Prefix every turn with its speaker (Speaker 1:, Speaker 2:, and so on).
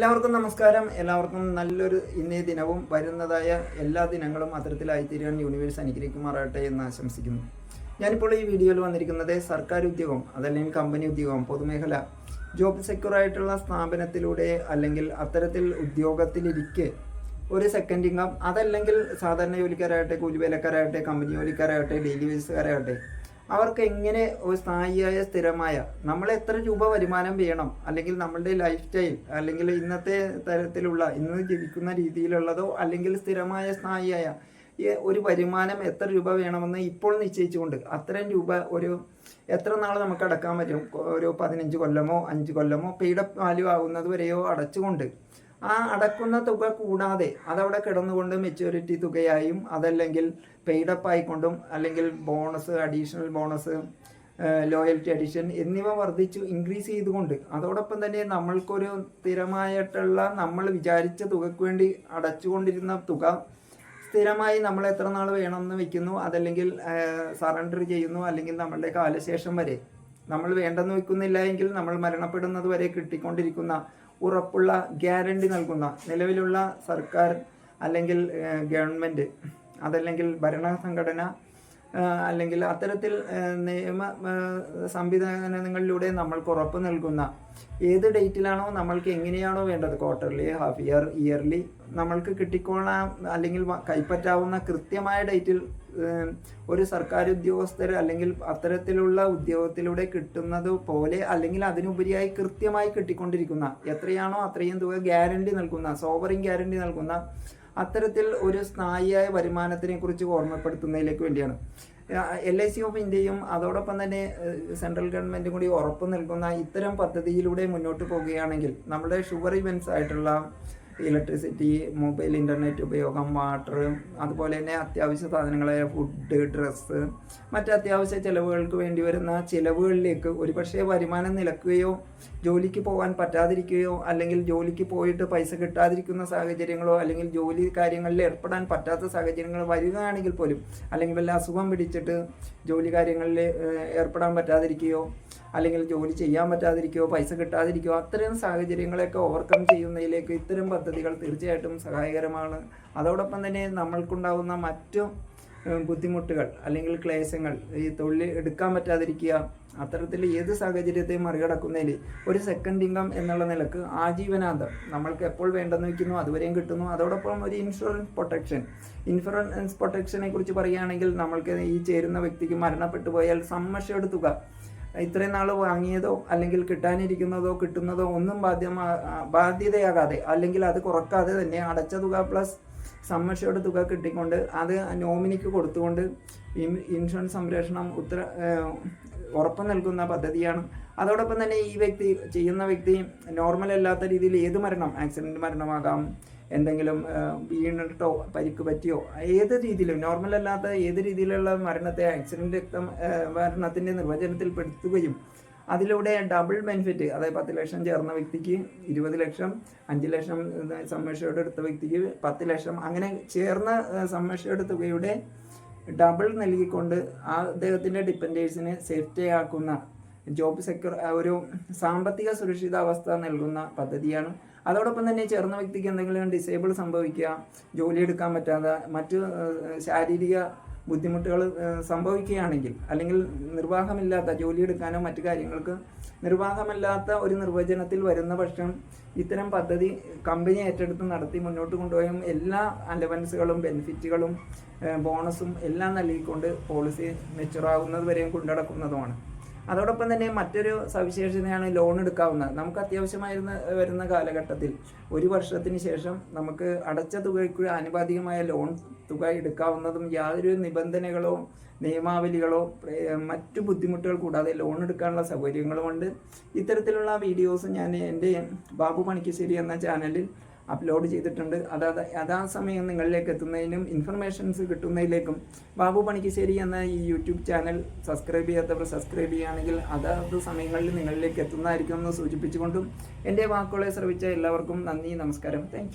Speaker 1: എല്ലാവർക്കും നമസ്കാരം. എല്ലാവർക്കും നല്ലൊരു ഇന്നേ ദിനവും വരുന്നതായ എല്ലാ ദിനങ്ങളും അത്തരത്തിലായിത്തീരാൻ യൂണിവേഴ്സ് അനുഗ്രഹിക്കുമാറാകട്ടെ എന്ന് ആശംസിക്കുന്നു. ഞാനിപ്പോൾ ഈ വീഡിയോയിൽ വന്നിരിക്കുന്നത് സർക്കാർ ഉദ്യോഗം അതല്ലെങ്കിൽ കമ്പനി ഉദ്യോഗം പൊതുമേഖല ജോബ് സെക്യൂർ ആയിട്ടുള്ള സ്ഥാപനത്തിലൂടെ അല്ലെങ്കിൽ അത്തരത്തിൽ ഉദ്യോഗത്തിലിരിക്കെ ഒരു സെക്കൻഡ് ഇൻകം അതല്ലെങ്കിൽ സാധാരണ ജോലിക്കാരാകട്ടെ കൂലിവേലക്കാരാകട്ടെ കമ്പനി ജോലിക്കാരാകട്ടെ ഡെയിലി വേജസുകാരാകട്ടെ അവർക്ക് എങ്ങനെ ഒരു സ്ഥായിയായ സ്ഥിരമായ നമ്മൾ എത്ര രൂപ വരുമാനം വേണം അല്ലെങ്കിൽ നമ്മളുടെ ലൈഫ് സ്റ്റൈൽ അല്ലെങ്കിൽ ഇന്നത്തെ തരത്തിലുള്ള ഇന്ന് ജീവിക്കുന്ന രീതിയിലുള്ളതോ അല്ലെങ്കിൽ സ്ഥിരമായ സ്ഥായിയായ ഒരു വരുമാനം എത്ര രൂപ വേണമെന്ന് ഇപ്പോൾ നിശ്ചയിച്ചുകൊണ്ട് അത്രയും രൂപ ഒരു എത്ര നാൾ നമുക്ക് അടക്കാൻ പറ്റും? ഒരു പതിനഞ്ച് കൊല്ലമോ അഞ്ച് കൊല്ലമോ പെയ്ഡ് വാല്യൂ ആകുന്നത് വരെയോ അടച്ചുകൊണ്ട് ആ അടക്കുന്ന തുക കൂടാതെ അതവിടെ കിടന്നുകൊണ്ട് മെച്യൂരിറ്റി തുകയായും അതല്ലെങ്കിൽ പെയ്ഡപ്പ് ആയിക്കൊണ്ടും അല്ലെങ്കിൽ bonus additional bonus loyalty addition എന്നിവ വർദ്ധിച്ചു ഇൻക്രീസ് ചെയ്തുകൊണ്ട് അതോടൊപ്പം തന്നെ നമ്മൾക്കൊരു സ്ഥിരമായിട്ടുള്ള നമ്മൾ വിചാരിച്ച തുകയ്ക്ക് വേണ്ടി അടച്ചുകൊണ്ടിരുന്ന തുക സ്ഥിരമായി നമ്മൾ എത്ര നാൾ വേണമെന്ന് വെക്കുന്നു? അതല്ലെങ്കിൽ സറണ്ടർ ചെയ്യുന്നു? അല്ലെങ്കിൽ നമ്മളുടെ കാലശേഷം വരെ നമ്മൾ വേണ്ടെന്ന് വെക്കുന്നില്ല എങ്കിൽ നമ്മൾ മരണപ്പെടുന്നത് വരെ കിട്ടിക്കൊണ്ടിരിക്കുന്ന ഉറപ്പുള്ള ഗ്യാരണ്ടി നൽകുന്ന നിലവിലുള്ള സർക്കാർ അല്ലെങ്കിൽ ഗവൺമെന്റ് അതല്ലെങ്കിൽ ഭരണ സംഘടന അല്ലെങ്കിൽ അത്തരത്തിൽ നിയമ സംവിധാനങ്ങളിലൂടെ നമ്മൾക്ക് ഉറപ്പ് നൽകുന്ന ഏത് ഡേറ്റിലാണോ നമ്മൾക്ക് എങ്ങനെയാണോ വേണ്ടത്. ക്വാർട്ടർലി ഹാഫ് ഇയർ ഇയർലി നമ്മൾക്ക് കിട്ടിക്കൊള്ളാം അല്ലെങ്കിൽ കൈപ്പറ്റാവുന്ന കൃത്യമായ ഡേറ്റിൽ ഒരു സർക്കാർ ഉദ്യോഗസ്ഥർ അല്ലെങ്കിൽ അത്തരത്തിലുള്ള ഉദ്യോഗത്തിലൂടെ കിട്ടുന്നത് പോലെ അല്ലെങ്കിൽ അതിനുപരിയായി കൃത്യമായി കിട്ടിക്കൊണ്ടിരിക്കുന്ന എത്രയാണോ അത്രയും തുക ഗ്യാരണ്ടി നൽകുന്ന സോവറിങ് ഗ്യാരണ്ടി നൽകുന്ന അത്തരത്തിൽ ഒരു സ്ഥായിയായ വരുമാനത്തിനെ കുറിച്ച് ഓർമ്മപ്പെടുത്തുന്നതിലേക്ക് വേണ്ടിയാണ്. എൽ ഐ സി ഓഫ് ഇന്ത്യയും അതോടൊപ്പം തന്നെ സെൻട്രൽ ഗവൺമെന്റും കൂടി ഉറപ്പ് നൽകുന്ന ഇത്തരം പദ്ധതിയിലൂടെ മുന്നോട്ട് പോവുകയാണെങ്കിൽ നമ്മുടെ ഷുഗർ ഇവൻസ് ആയിട്ടുള്ള ഇലക്ട്രിസിറ്റി മൊബൈൽ ഇന്റർനെറ്റ് ഉപയോഗം വാട്ടർ അതുപോലെ തന്നെ അത്യാവശ്യ സാധനങ്ങളായ ഫുഡ് ഡ്രസ്സ് മറ്റ് അത്യാവശ്യ ചിലവുകൾക്ക് വേണ്ടി വരുന്ന ചിലവുകളിലേക്ക് ഒരുപക്ഷെ വരുമാനം നിലക്കുകയോ ജോലിക്ക് പോകാൻ പറ്റാതിരിക്കുകയോ അല്ലെങ്കിൽ ജോലിക്ക് പോയിട്ട് പൈസ കിട്ടാതിരിക്കുന്ന സാഹചര്യങ്ങളോ അല്ലെങ്കിൽ ജോലി കാര്യങ്ങളിൽ ഏർപ്പെടാൻ പറ്റാത്ത സാഹചര്യങ്ങൾ വരികയാണെങ്കിൽ പോലും അല്ലെങ്കിൽ വല്ല അസുഖം പിടിച്ചിട്ട് ജോലി കാര്യങ്ങളിൽ ഏർപ്പെടാൻ പറ്റാതിരിക്കുകയോ അല്ലെങ്കിൽ ജോലി ചെയ്യാൻ പറ്റാതിരിക്കുകയോ പൈസ കിട്ടാതിരിക്കുകയോ അത്തരം സാഹചര്യങ്ങളെയൊക്കെ ഓവർകം ചെയ്യുന്നതിലേക്ക് ഇത്തരം പദ്ധതികൾ തീർച്ചയായിട്ടും സഹായകരമാണ്. അതോടൊപ്പം തന്നെ നമ്മൾക്കുണ്ടാകുന്ന മറ്റു ബുദ്ധിമുട്ടുകൾ അല്ലെങ്കിൽ ക്ലേശങ്ങൾ ഈ തൊഴിൽ എടുക്കാൻ പറ്റാതിരിക്കുക അത്തരത്തിൽ ഏത് സാഹചര്യത്തെയും മറികടക്കുന്നതിൽ ഒരു സെക്കൻഡ് ഇൻകം എന്നുള്ള നിലയ്ക്ക് ആജീവനാന്തം നമ്മൾക്ക് എപ്പോൾ വേണ്ടെന്ന് വയ്ക്കുന്നു അതുവരെയും കിട്ടുന്നു. അതോടൊപ്പം ഒരു ഇൻഷുറൻസ് പ്രൊട്ടക്ഷൻ ഇൻഷുറൻസ് പ്രൊട്ടക്ഷനെ കുറിച്ച് പറയുകയാണെങ്കിൽ നമ്മൾക്ക് ഈ ചേരുന്ന വ്യക്തിക്ക് മരണപ്പെട്ടു പോയാൽ സമ്മർഷയുടെ തുക ഇത്രയും നാൾ വാങ്ങിയതോ അല്ലെങ്കിൽ കിട്ടാനിരിക്കുന്നതോ കിട്ടുന്നതോ ഒന്നും ബാധ്യമാ ബാധ്യതയാകാതെ അല്ലെങ്കിൽ അത് കുറക്കാതെ തന്നെ അടച്ച തുക പ്ലസ് സമ്മർഷയുടെ തുക കിട്ടിക്കൊണ്ട് അത് നോമിനിക്ക് കൊടുത്തുകൊണ്ട് ഇൻഷുറൻസ് സംരക്ഷണം ഉത്തര ഉറപ്പ് നൽകുന്ന പദ്ധതിയാണ്. അതോടൊപ്പം തന്നെ ഈ വ്യക്തി ചെയ്യുന്ന വ്യക്തി നോർമൽ അല്ലാത്ത രീതിയിൽ ഏത് മരണം ആക്സിഡന്റ് മരണമാകാം എന്തെങ്കിലും വീണിട്ടോ പരിക്ക് പറ്റിയോ ഏത് രീതിയിലും നോർമൽ അല്ലാത്ത ഏത് രീതിയിലുള്ള മരണത്തെ ആക്സിഡന്റ് രക്തം മരണത്തിന്റെ നിർവചനത്തിൽ പെടുത്തുകയും അതിലൂടെ ഡബിൾ ബെനിഫിറ്റ് അതായത് പത്ത് ലക്ഷം ചേർന്ന വ്യക്തിക്ക് ഇരുപത് ലക്ഷം അഞ്ച് ലക്ഷം സംരക്ഷയുടെ എടുത്ത വ്യക്തിക്ക് പത്ത് ലക്ഷം അങ്ങനെ ചേർന്ന സംരക്ഷയുടെ തുകയുടെ ഡബിൾ നൽകിക്കൊണ്ട് ആ അദ്ദേഹത്തിന്റെ ഡിപ്പെൻഡേഴ്സിനെ സേഫ്റ്റി ആക്കുന്ന ജോബ് സെക്യൂർ ഒരു സാമ്പത്തിക സുരക്ഷിതാവസ്ഥ നൽകുന്ന പദ്ധതിയാണ്. അതോടൊപ്പം തന്നെ ചേർന്ന വ്യക്തിക്ക് എന്തെങ്കിലും ഡിസേബിൾ സംഭവിക്കുക ജോലി എടുക്കാൻ പറ്റാതെ മറ്റു ശാരീരിക ബുദ്ധിമുട്ടുകൾ സംഭവിക്കുകയാണെങ്കിൽ അല്ലെങ്കിൽ നിർവാഹമില്ലാത്ത ജോലി എടുക്കാനോ മറ്റു കാര്യങ്ങൾക്ക് നിർവാഹമില്ലാത്ത ഒരു നിർവചനത്തിൽ വരുന്ന പക്ഷം ഇത്തരം പദ്ധതി കമ്പനി ഏറ്റെടുത്ത് നടത്തി മുന്നോട്ട് കൊണ്ടുപോയും. എല്ലാ അലവൻസുകളും ബെനിഫിറ്റുകളും ബോണസും എല്ലാം നൽകിക്കൊണ്ട് പോളിസി മെച്ചുറാകുന്നത് വരെയും കൊണ്ടുനടക്കുന്നതുമാണ് അതോടൊപ്പം തന്നെ മറ്റൊരു സവിശേഷതയാണ് ലോൺ എടുക്കാവുന്നത്. നമുക്ക് അത്യാവശ്യമായിരുന്ന വരുന്ന കാലഘട്ടത്തിൽ ഒരു വർഷത്തിന് ശേഷം നമുക്ക് അടച്ച തുകയ്ക്ക് ആനുപാതികമായ ലോൺ തുക എടുക്കാവുന്നതും യാതൊരു നിബന്ധനകളോ നിയമാവലികളോ മറ്റു ബുദ്ധിമുട്ടുകൾ കൂടാതെ ലോൺ എടുക്കാനുള്ള സൗകര്യങ്ങളുമുണ്ട്. ഇത്തരത്തിലുള്ള വീഡിയോസ് ഞാൻ എന്റെ ബാബു പണിക്കശ്ശേരി എന്ന ചാനലിൽ അപ്ലോഡ് ചെയ്തിട്ടുണ്ട്. അതായത് യഥാസമയം നിങ്ങളിലേക്ക് എത്തുന്നതിനും ഇൻഫർമേഷൻസ് കിട്ടുന്നതിലേക്കും ബാബു പണിക്കശ്ശേരി എന്ന ഈ യൂട്യൂബ് ചാനൽ സബ്സ്ക്രൈബ് ചെയ്യാത്തവർ സബ്സ്ക്രൈബ് ചെയ്യുകയാണെങ്കിൽ അതാത് സമയങ്ങളിൽ നിങ്ങളിലേക്ക് എത്തുന്നതായിരിക്കും എന്ന് സൂചിപ്പിച്ചുകൊണ്ടും എന്റെ വാക്കുകളെ ശ്രവിച്ച എല്ലാവർക്കും നന്ദി നമസ്കാരം. താങ്ക്